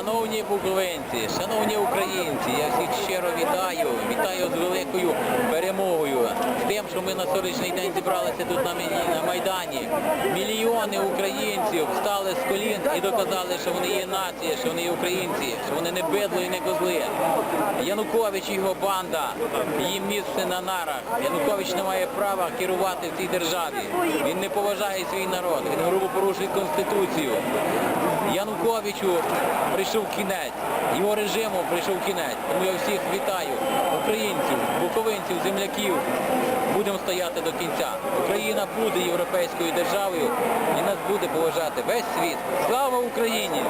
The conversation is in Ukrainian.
Шановні буковинці, шановні українці, я всіх щиро вітаю. Вітаю з великою що ми на сьогоднішній день зібралися тут на, Майдані. Мільйони українців встали з колін і доказали, що вони є нація, що вони є українці, що вони не бидло і не козли. Янукович і його банда, їм місце на нарах. Янукович не має права керувати в цій державі. Він не поважає свій народ, він грубо порушує Конституцію. Януковичу прийшов кінець, його режиму прийшов кінець. Тому я всіх вітаю, українців, буковинців, земляків. Будемо стояти до кінця. Україна буде європейською державою і нас буде поважати весь світ. Слава Україні!